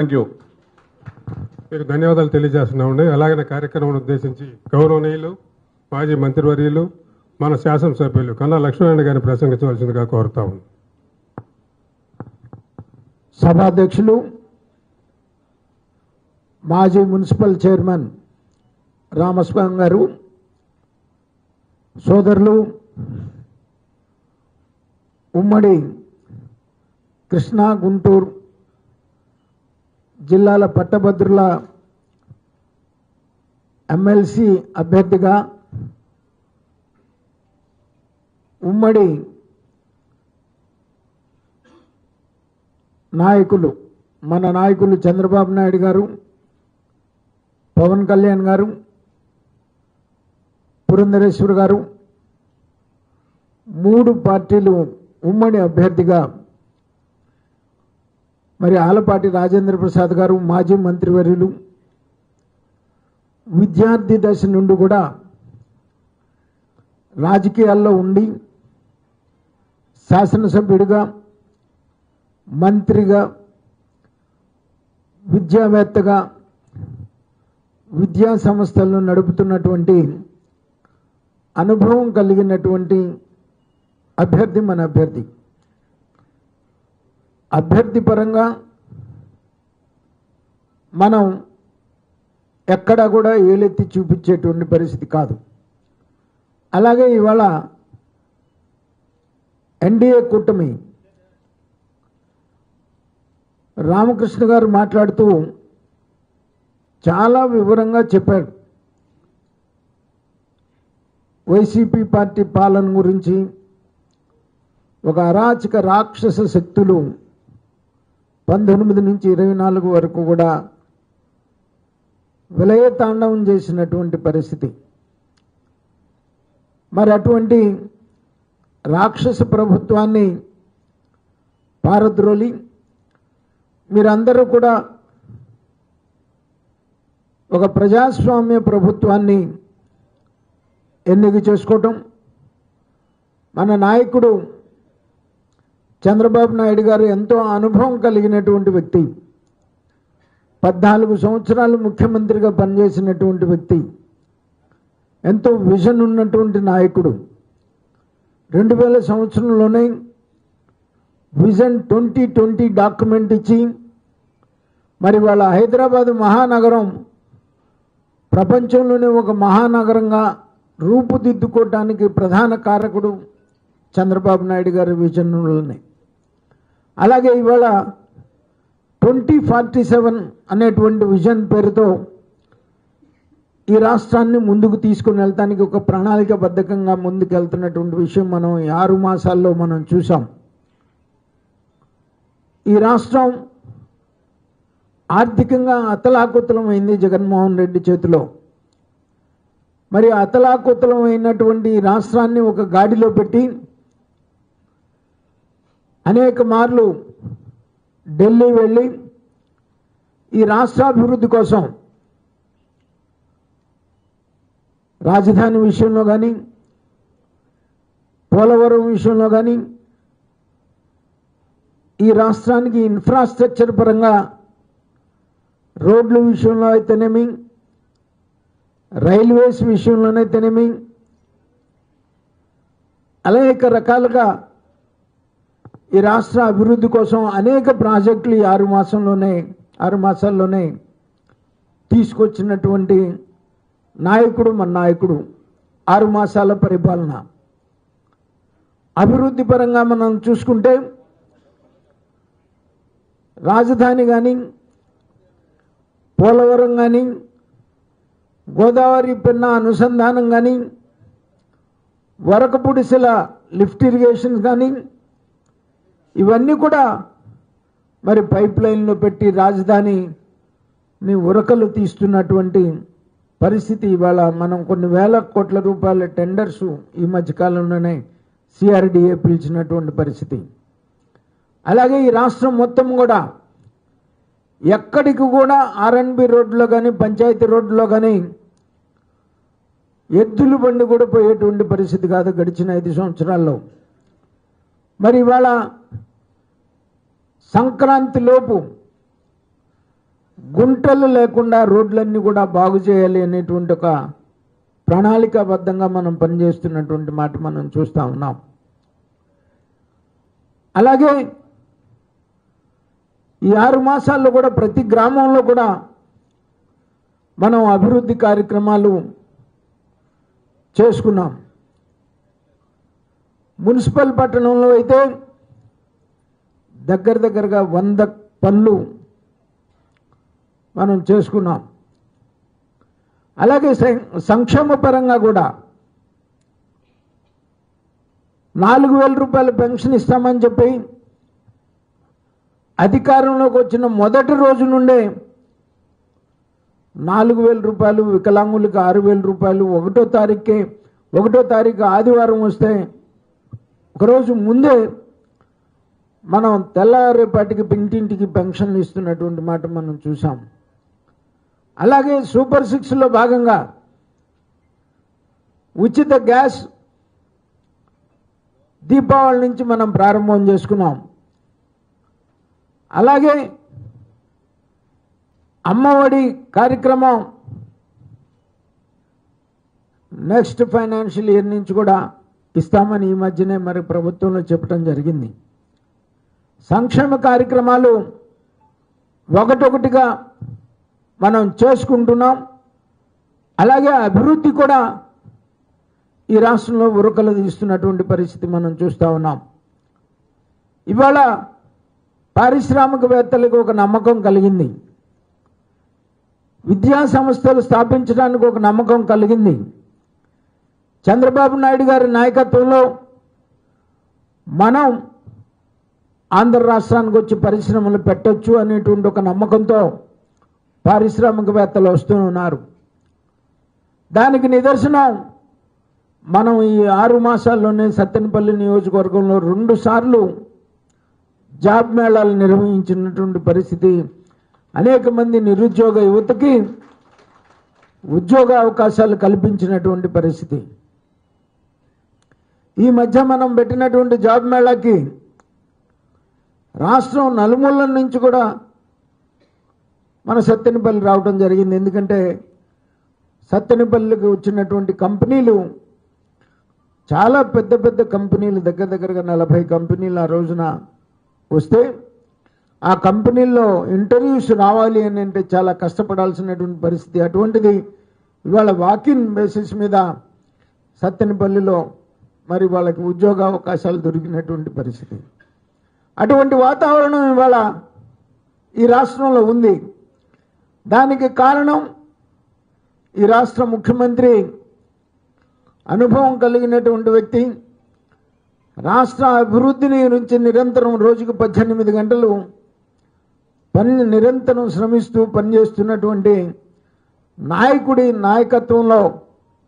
Thank you మీకు ధన్యవాదాలు తెలియజేస్తున్నామండి. అలాగే కార్యక్రమం ఉద్దేశించి గౌరవనీయులు మాజీ మంత్రివర్యులు మన శాసనసభ్యులు కన్నా లక్ష్మీనారాయణ గారిని ప్రసంగించవలసిందిగా కోరుతాము సభాధ్యక్షులు మాజీ మున్సిపల్ చైర్మన్ రామస్వామి గారు సోదరులు ఉమ్మడి కృష్ణా గుంటూరు జిల్లాల పట్టభద్రుల ఎమ్మెల్సీ అభ్యర్థిగా ఉమ్మడి నాయకులు మన నాయకులు చంద్రబాబు నాయుడు గారు పవన్ కళ్యాణ్ గారు పురంధరేశ్వర్ గారు మూడు పార్టీలు ఉమ్మడి అభ్యర్థిగా మరి ఆలపాటి రాజేంద్ర ప్రసాద్ గారు మాజీ మంత్రివర్యులు విద్యార్థి దశ నుండి కూడా రాజకీయాల్లో ఉండి శాసనసభ్యుడిగా మంత్రిగా విద్యావేత్తగా విద్యా సంస్థలను నడుపుతున్నటువంటి అనుభవం కలిగినటువంటి అభ్యర్థి మన అభ్యర్థి. అభ్యర్థి పరంగా మనం ఎక్కడా కూడా ఏలెత్తి చూపించేటువంటి పరిస్థితి కాదు. అలాగే ఇవాళ ఎన్డీఏ కూటమి రామకృష్ణ గారు మాట్లాడుతూ చాలా వివరంగా చెప్పారు. వైసీపీ పార్టీ పాలన గురించి ఒక అరాచక రాక్షస శక్తులు పంతొమ్మిది నుంచి ఇరవై నాలుగు వరకు కూడా విలయతాండవం చేసినటువంటి పరిస్థితి. మరి అటువంటి రాక్షస ప్రభుత్వాన్ని పారద్రోలి మీరందరూ కూడా ఒక ప్రజాస్వామ్య ప్రభుత్వాన్ని ఎన్నిక చేసుకోవటం మన నాయకుడు చంద్రబాబు నాయుడు గారు ఎంతో అనుభవం కలిగినటువంటి వ్యక్తి. పద్నాలుగు సంవత్సరాలు ముఖ్యమంత్రిగా పనిచేసినటువంటి వ్యక్తి. ఎంతో విజన్ ఉన్నటువంటి నాయకుడు. రెండు వేల సంవత్సరంలోనే విజన్ ట్వంటీ ట్వంటీ డాక్యుమెంట్ ఇచ్చి మరి వాళ్ళ హైదరాబాద్ మహానగరం ప్రపంచంలోనే ఒక మహానగరంగా రూపుదిద్దుకోవటానికి ప్రధాన కారకుడు చంద్రబాబు నాయుడు గారి విజన్లోనే. అలాగే ఇవాళ ట్వంటీ ఫార్టీ సెవెన్ అనేటువంటి విజన్ పేరుతో ఈ రాష్ట్రాన్ని ముందుకు తీసుకుని వెళ్తానికి ఒక ప్రణాళికబద్ధకంగా బద్ధకంగా ముందుకెళ్తున్నటువంటి విషయం మనం ఈ ఆరు మాసాల్లో మనం చూసాం ఈ రాష్ట్రం ఆర్థికంగా అతలాకుతలమైంది జగన్మోహన్ రెడ్డి చేతిలో. మరి అతలాకుతలం అయినటువంటి రాష్ట్రాన్ని ఒక గాడిలో పెట్టి అనేక మార్లు ఢిల్లీ వెళ్ళి ఈ రాష్ట్రాభివృద్ధి కోసం రాజధాని విషయంలో కానీ పోలవరం విషయంలో కానీ ఈ రాష్ట్రానికి ఇన్ఫ్రాస్ట్రక్చర్ పరంగా రోడ్ల విషయంలో అయితేనేమి రైల్వేస్ విషయంలోనైతేనేమి అనేక రకాలుగా ఈ రాష్ట్ర అభివృద్ధి కోసం అనేక ప్రాజెక్టులు ఈ ఆరు మాసంలోనే ఆరు మాసాల్లోనే తీసుకొచ్చినటువంటి నాయకుడు మన నాయకుడు ఆరు మాసాల పరిపాలన. అభివృద్ధి పరంగా మనం చూసుకుంటే రాజధాని కానీ పోలవరం కానీ గోదావరి పెన్న అనుసంధానం కానీ వరకపుడిసెల లిఫ్ట్ ఇరిగేషన్ కానీ ఇవన్నీ కూడా మరి పైప్ లైన్లో పెట్టి రాజధానిని ఉరకలు తీస్తున్నటువంటి పరిస్థితి ఇవాళ మనం కొన్ని వేల కోట్ల రూపాయల టెండర్స్ ఈ మధ్యకాలంలోనే సిఆర్డిఏ పిలిచినటువంటి పరిస్థితి. అలాగే ఈ రాష్ట్రం మొత్తం కూడా ఎక్కడికి కూడా ఆర్ఎన్బి రోడ్లో కానీ పంచాయతీ రోడ్లో కానీ ఎద్దులు బండి కూడా పోయేటువంటి పరిస్థితి కాదు గడిచిన ఐదు సంవత్సరాల్లో. మరి ఇవాళ సంక్రాంతి లోపు గుంటలు లేకుండా రోడ్లన్నీ కూడా బాగు చేయాలి అనేటువంటి ఒక ప్రణాళికాబద్ధంగా మనం పనిచేస్తున్నటువంటి మాట మనం చూస్తూ ఉన్నాం. అలాగే ఈ ఆరు మాసాల్లో కూడా ప్రతి గ్రామంలో కూడా మనం అభివృద్ధి కార్యక్రమాలు చేసుకున్నాం. మున్సిపల్ పట్టణంలో అయితే దగ్గర దగ్గరగా వంద పనులు మనం చేసుకున్నాం. అలాగే సం- సంక్షేమ పరంగా కూడా నాలుగు వేల రూపాయల పెన్షన్ ఇస్తామని చెప్పి అధికారంలోకి వచ్చిన మొదటి రోజు నుండే నాలుగు వేల రూపాయలు వికలాంగులకు ఆరు వేల రూపాయలు ఒకటో తారీఖుకే ఒకటో తారీఖు ఆదివారం వస్తే ఒకరోజు ముందే మనం తెల్లారేపాటికి ఇంటింటికి పెన్షన్లు ఇస్తున్నటువంటి మాట మనం చూసాం అలాగే సూపర్ సిక్స్లో భాగంగా ఉచిత గ్యాస్ దీపావళి నుంచి మనం ప్రారంభం చేసుకున్నాం. అలాగే అమ్మఒడి కార్యక్రమం నెక్స్ట్ ఫైనాన్షియల్ ఇయర్ నుంచి కూడా ఇస్తామని ఈ మధ్యనే మరి ప్రభుత్వంలో చెప్పడం జరిగింది. సంక్షేమ కార్యక్రమాలు ఒకటొకటిగా మనం చేసుకుంటున్నాం. అలాగే అభివృద్ధి కూడా ఈ రాష్ట్రంలో ఉరకలు తీస్తున్నటువంటి పరిస్థితి మనం చూస్తూ ఉన్నాం. ఇవాళ పారిశ్రామికవేత్తలకు ఒక నమ్మకం కలిగింది. విద్యా సంస్థలు స్థాపించడానికి ఒక నమ్మకం కలిగింది. చంద్రబాబు నాయుడు గారి నాయకత్వంలో మనం ఆంధ్ర రాష్ట్రానికి వచ్చి పరిశ్రమలు పెట్టొచ్చు అనేటువంటి ఒక నమ్మకంతో పారిశ్రామికవేత్తలు వస్తూ ఉన్నారు. దానికి నిదర్శనం మనం ఈ ఆరు మాసాల్లోనే సత్తెనపల్లి నియోజకవర్గంలో రెండు సార్లు జాబ్ మేళాలు నిర్వహించినటువంటి పరిస్థితి. అనేక మంది నిరుద్యోగ యువతకి ఉద్యోగ అవకాశాలు కల్పించినటువంటి పరిస్థితి. ఈ మధ్య మనం పెట్టినటువంటి జాబ్ మేళాకి రాష్ట్రం నలుమూలల నుంచి కూడా మన సత్తెనపల్లి రావడం జరిగింది. ఎందుకంటే సత్తెనపల్లికి వచ్చినటువంటి కంపెనీలు చాలా పెద్ద పెద్ద కంపెనీలు దగ్గర దగ్గరగా నలభై కంపెనీలు ఆ రోజున వస్తే ఆ కంపెనీల్లో ఇంటర్వ్యూస్ రావాలి అని అంటే చాలా కష్టపడాల్సినటువంటి పరిస్థితి. అటువంటిది ఇవాళ వాకిన్ బేసిస్ మీద సత్తెనపల్లిలో మరి వాళ్ళకి ఉద్యోగ అవకాశాలు దొరికినటువంటి పరిస్థితి. అటువంటి వాతావరణం ఇవాళ ఈ రాష్ట్రంలో ఉంది. దానికి కారణం ఈ రాష్ట్ర ముఖ్యమంత్రి అనుభవం కలిగినటువంటి వ్యక్తి రాష్ట్ర అభివృద్ధిని గురించి నిరంతరం రోజుకు పద్దెనిమిది గంటలు పని నిరంతరం శ్రమిస్తూ పనిచేస్తున్నటువంటి నాయకుడి నాయకత్వంలో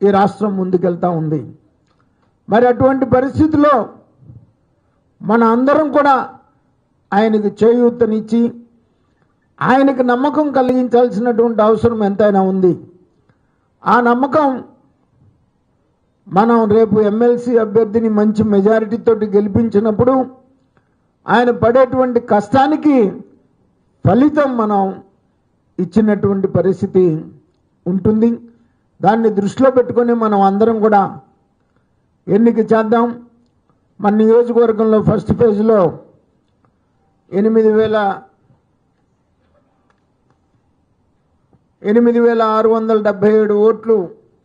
ఈ రాష్ట్రం ముందుకెళ్తా ఉంది. మరి అటువంటి పరిస్థితిలో మన అందరం కూడా ఆయనకు చేయూతనిచ్చి ఆయనకు నమ్మకం కలిగించాల్సినటువంటి అవసరం ఎంతైనా ఉంది. ఆ నమ్మకం మనం రేపు ఎమ్మెల్సీ అభ్యర్థిని మంచి మెజారిటీతో గెలిపించినప్పుడు ఆయన పడేటువంటి కష్టానికి ఫలితం మనం ఇచ్చినటువంటి పరిస్థితి ఉంటుంది. దాన్ని దృష్టిలో పెట్టుకొని మనం అందరం కూడా ఎన్నిక చేద్దాం. మన నియోజకవర్గంలో ఫస్ట్ ఫేజ్లో ఎనిమిది వేల ఎనిమిది వేల ఆరు వందల డెబ్భై ఏడు ఓట్లు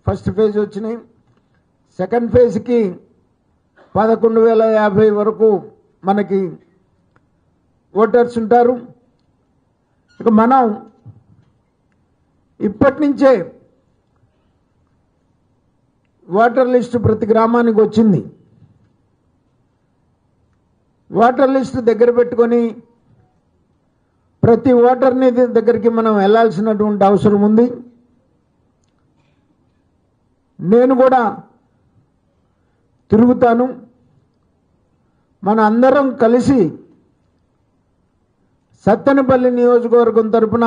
ఫస్ట్ ఫేజ్ వచ్చినాయి. సెకండ్ ఫేజ్కి పదకొండు వేల యాభై వరకు మనకి ఓటర్స్ ఉంటారు. ఇక మనం ఇప్పటి నుంచే ఓటర్ లిస్టు ప్రతి గ్రామానికి వచ్చింది. ఓటర్ లిస్టు దగ్గర పెట్టుకొని ప్రతి ఓటర్ని దగ్గరికి మనం వెళ్ళాల్సినటువంటి అవసరం ఉంది. నేను కూడా తిరుగుతాను. మన అందరం కలిసి సత్తెనపల్లి నియోజకవర్గం తరపున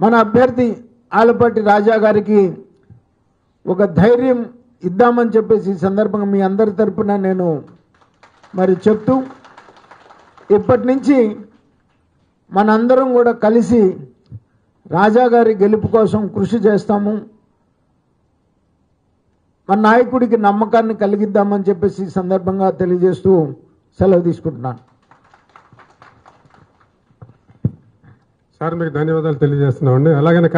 మన అభ్యర్థి ఆలపాటి రాజా గారికి ఒక ధైర్యం ఇద్దామని చెప్పేసి ఈ సందర్భంగా మీ అందరి తరపున నేను మరి చెప్తూ ఇప్పటి నుంచి మనందరం కూడా కలిసి రాజా గారి గెలుపు కోసం కృషి చేస్తాము. మన నాయకుడికి నమ్మకాన్ని కలిగిద్దామని చెప్పేసి ఈ సందర్భంగా తెలియజేస్తూ సెలవు తీసుకుంటున్నాను. సార్ మీకు ధన్యవాదాలు తెలియజేస్తున్నామండి. అలాగనే